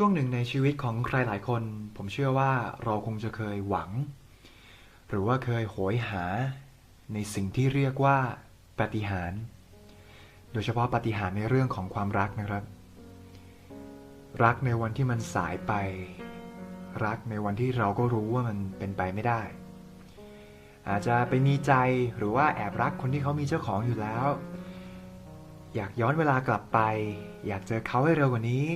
ช่วงหนึ่งในชีวิตของใครหลายคน ผมเชื่อว่าเราคงจะเคยหวัง หรือว่าเคยโหยหา ในสิ่งที่เรียกว่าปาฏิหาร โดยเฉพาะปาฏิหารในเรื่องของความรักนะครับ รักในวันที่มันสายไป รักในวันที่เราก็รู้ว่ามันเป็นไปไม่ได้ อาจจะไปมีใจหรือว่าแอบรักคนที่เขามีเจ้าของอยู่แล้ว อยากย้อนเวลากลับไป อยากเจอเขาให้เร็วกว่านี้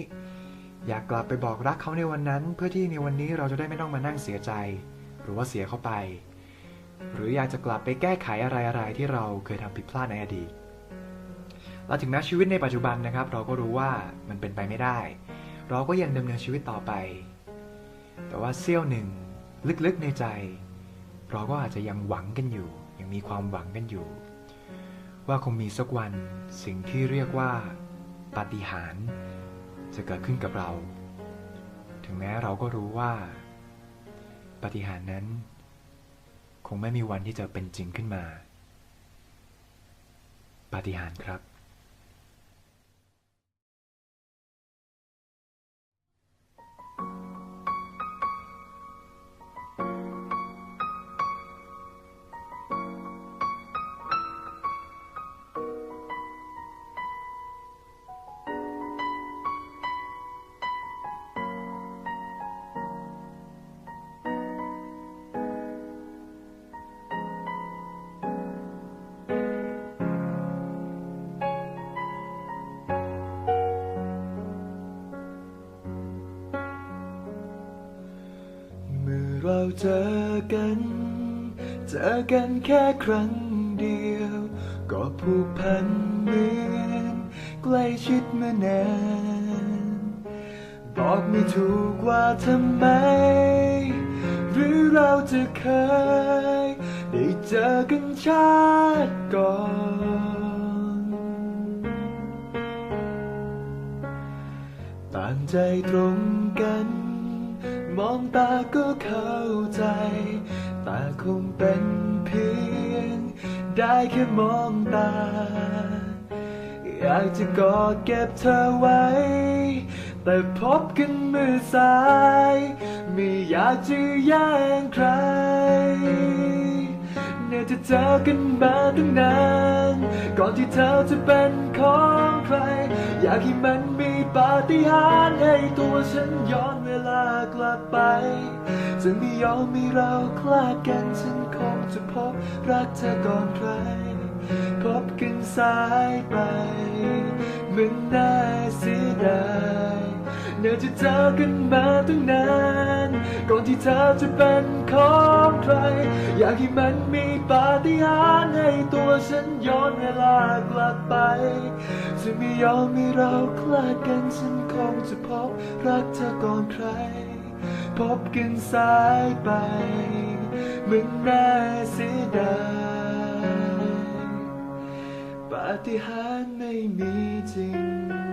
อยากกลับไปบอกรักเขาในวันนั้น เพื่อที่ในวันนี้เราจะได้ไม่ต้องมานั่งเสียใจ หรือว่าเสียเขาไป หรืออยากจะกลับไปแก้ไขอะไรๆที่เราเคยทำผิดพลาดในอดีตและถึงแม้ชีวิตในปัจจุบันนะครับ เราก็รู้ว่ามันเป็นไปไม่ได้ เราก็ยังดำเนินชีวิตต่อไป แต่ว่าเสี้ยวหนึ่งลึกๆในใจ เราก็อาจจะยังหวังกันอยู่ ยังมีความหวังกันอยู่ ว่าคงมีสักวันสิ่งที่เรียกว่าปาฏิหาริย์ จะเกิดขึ้นกับเรา ถึงแม้เราก็รู้ว่า ปฏิหารนั้น คงไม่มีวันที่จะเป็นจริงขึ้นมา ปฏิหารครับ เมื่อเราเจอกัน เจอกันแค่ครั้งเดียว ก็ผูกพันเหมือนใกล้ชิดมานานบอกไม่ถูกว่าทำไม หรือเราจะเคย ได้เจอกันชาติก่อนต่างใจตรงกัน มองตาก็เข้าใจ แต่คงเป็นเพียง ได้แค่มองตา อยากจะกอดเก็บเธอไว้ แต่พบกันมือสาย ไม่อยากจะแย่งใคร จะเจอกันมาตั้งนาน ก่อนที่เธอจะเป็นของใคร อยากให้มันมีปาฏิหาริย์ให้ตัวฉันย้อนเวลากลับไป จะไม่ยอมมีเราคลาดกันฉันคงจะพบรักเธอก่อนใคร พบกันสายไปเหมือนน่าเสียดายเนื่อจะเจอกันมาตั้งนาน ก่อนที่เธอจะเป็นของใคร อยากให้มันมีปาฏิหาริย์ให้ตัวฉันย้อนเวลากลับไป จะไม่ยอมมีเราคลาดกันฉันคงจะพบรักเธอก่อนใคร พบกันสายไปเหมือนน่าเสียดายปาฏิหาริย์ไม่มีจริง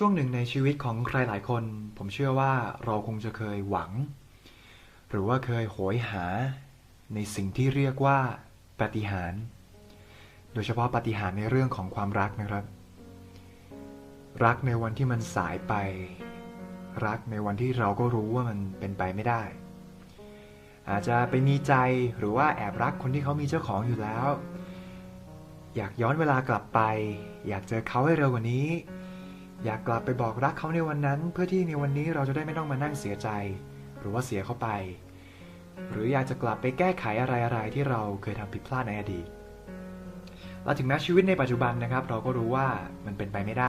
ช่วงหนึ่งในชีวิตของใครหลายคน ผมเชื่อว่าเราคงจะเคยหวัง หรือว่าเคยโหยหา ในสิ่งที่เรียกว่าปฏิหารโดยเฉพาะปฏิหารในเรื่องของความรักนะครับ รักในวันที่มันสายไป รักในวันที่เราก็รู้ว่ามันเป็นไปไม่ได้ อาจจะไปมีใจหรือว่าแอบรักคนที่เขามีเจ้าของอยู่แล้ว อยากย้อนเวลากลับไป อยากเจอเขาให้เร็วกว่านี้ อยากกลับไปบอกรักเขาในวันนั้น เพื่อที่ในวันนี้เราจะได้ไม่ต้องมานั่งเสียใจ หรือว่าเสียเขาไป หรืออยากจะกลับไปแก้ไขอะไรๆที่เราเคยทำผิดพลาดในอดีตและถึงแม้ชีวิตในปัจจุบันนะครับ เราก็รู้ว่ามันเป็นไปไม่ได้